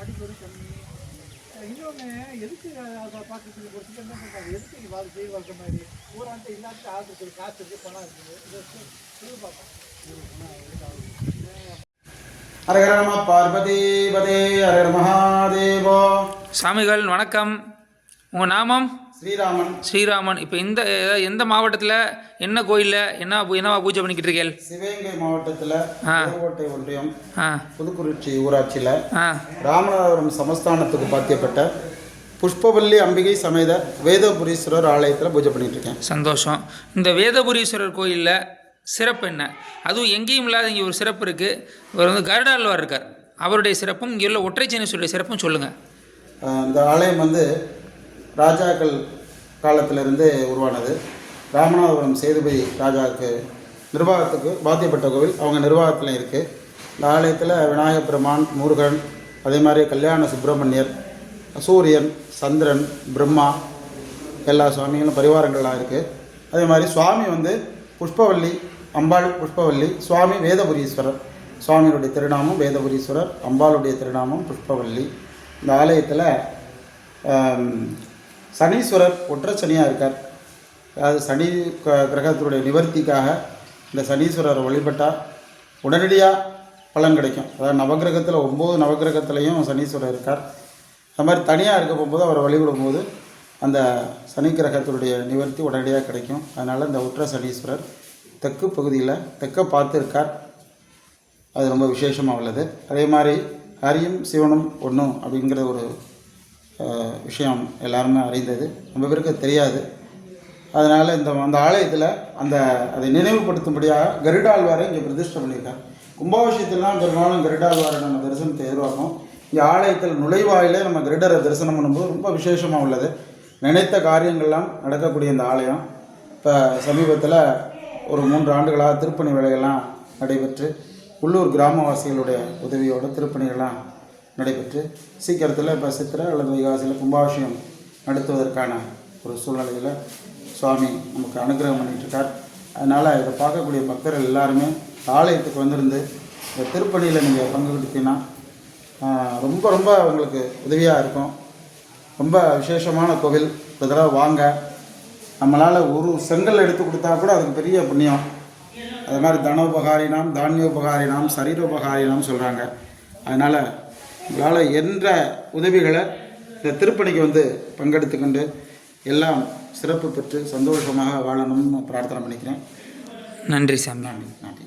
படிப்பு கம்மி இன்னொன்று எதுக்கு அதை பார்க்கறதுக்கு ஒரு சிலர் என்ன பண்ணுறாங்க எதுக்கு இங்கே வாழ்க்கை செய்ய வாழ்க்கை மாதிரி? ஊராண்ட இல்லாத ஆள் இருக்குது காசு இருக்குது பணம் இருக்குது இதை இது பார்ப்போம் ஹரஹர நம பார்வதி பதே ஹரஹர மகாதேவோ. சாமிகள் வணக்கம். உங்கள் நாமம்? ஸ்ரீராமன். ஸ்ரீராமன். இப்போ இந்த எந்த மாவட்டத்தில் என்ன கோயிலில் என்ன என்னவா பூஜை பண்ணிக்கிட்டு இருக்கீள் சிவகங்கை மாவட்டத்தில். புதுக்கோட்டை ஒன்றியம் புதுக்குறிச்சி ஊராட்சியில் ராமநாதபுரம் சமஸ்தானத்துக்கு பாத்தியப்பட்ட புஷ்பவல்லி அம்பிகை சமேத வேதபுரீஸ்வரர் ஆலயத்தில் பூஜை பண்ணிட்டு இருக்கேன். சந்தோஷம். இந்த வேதபுரீஸ்வரர் கோயிலில் சிறப்பு என்ன? அதுவும் எங்கேயும் இல்லாத இங்கே ஒரு சிறப்பு இருக்குது இவர் வந்து கருடாழ்வார் இருக்கார். அவருடைய சிறப்பும் இங்கே உள்ள ஒற்றைச்சேனீஸ்வருடைய சிறப்பும் சொல்லுங்கள் இந்த ஆலயம் வந்து ராஜாக்கள் காலத்திலிருந்து உருவானது. ராமநாதபுரம் சேதுபதி ராஜாவுக்கு நிர்வாகத்துக்கு பாத்தியப்பட்ட கோவில். அவங்க நிர்வாகத்தில் இருக்குது இந்த ஆலயத்தில் விநாயகப் பெருமான் முருகன் அதே மாதிரி கல்யாண சுப்பிரமணியர் சூரியன் சந்திரன் பிரம்மா எல்லா சுவாமிகளும் பரிவாரங்கள்லாம் இருக்குது அதே மாதிரி சுவாமி வந்து புஷ்பவல்லி அம்பாள் புஷ்பவல்லி சுவாமி வேதபுரீஸ்வரர். சுவாமியுடைய திருநாமம் வேதபுரீஸ்வரர் அம்பாளுடைய திருநாமம் புஷ்பவல்லி. இந்த ஆலயத்தில் சனீஸ்வரர் ஒற்றை சனியாக இருக்கார். அதாவது சனி கிரகத்தினுடைய நிவர்த்திக்காக இந்த சனீஸ்வரரை வழிபட்டால் உடனடியாக பலன் கிடைக்கும். அதாவது நவகிரகத்தில் ஒம்பது நவகிரகத்துலேயும் சனீஸ்வரர் இருக்கார். அது மாதிரி தனியாக இருக்க போகும்போது அவரை வழிபடும்போது அந்த சனி கிரகத்தினுடைய நிவர்த்தி உடனடியாக கிடைக்கும். அதனால் இந்த உற்ற சனீஸ்வரர் தெற்கு பகுதியில் தெற்க பார்த்து இருக்கார் அது ரொம்ப விசேஷமாக உள்ளது. அதே மாதிரி ஹரியும் சிவனும் ஒன்றும் அப்படிங்கிற ஒரு விஷயம் எல்லாருமே அறிந்தது. ரொம்ப பேருக்கு தெரியாது. அதனால் இந்த அந்த ஆலயத்தில் அந்த அதை நினைவுபடுத்தும்படியாக கருடாழ்வாரை இங்கே பிரதிஷ்டை பண்ணியிருக்கார். கும்பாபிஷேகத்திலாம் பெரும்பாலும் கருடாழ்வாரை நம்ம தரிசனத்தை எதிர்பார்ப்போம். இங்கே ஆலயத்தில் நுழைவாயிலே நம்ம கருடரை தரிசனம் பண்ணும்போது ரொம்ப விசேஷமாக உள்ளது. நினைத்த காரியங்கள்லாம் நடக்கக்கூடிய இந்த ஆலயம் இப்போ சமீபத்தில் ஒரு மூன்று ஆண்டுகளாக திருப்பணி வேலைகள்லாம் நடைபெற்று உள்ளூர் கிராமவாசிகளுடைய உதவியோட திருப்பணிகள்லாம் நடைபெற்று சீக்கிரத்தில் இப்போ சித்திரை அல்லது வைகாசியில் கும்பாபிஷேகம் நடத்துவதற்கான ஒரு சூழ்நிலையில் சுவாமி நமக்கு அனுகிரகம் பண்ணிட்டு இருக்கார் அதனால் இதை பார்க்கக்கூடிய பக்தர்கள் எல்லாருமே ஆலயத்துக்கு வந்திருந்து இந்த திருப்பணியில் நீங்கள் பங்கு ஆஹ், ரொம்ப ரொம்ப உங்களுக்கு உதவியாக இருக்கும். ரொம்ப விசேஷமான கோவில். ஒரு தடவை வாங்க. நம்மளால் ஒரு செங்கல் எடுத்து கொடுத்தா கூட அதுக்கு பெரிய புண்ணியம். அது மாதிரி தனோபகாரினாம் தானியோபகாரினாம் சரீரோபகாரினாம் சொல்கிறாங்க அதனால் உங்களால் என்ற உதவிகளை இந்த திருப்பணிக்கு வந்து பங்கெடுத்துக்கொண்டு எல்லாம் சிறப்பு பெற்று சந்தோஷமாக வாழணும்னு பிரார்த்தனை பண்ணிக்கிறேன். நன்றி சாமி. நன்றி நன்றி.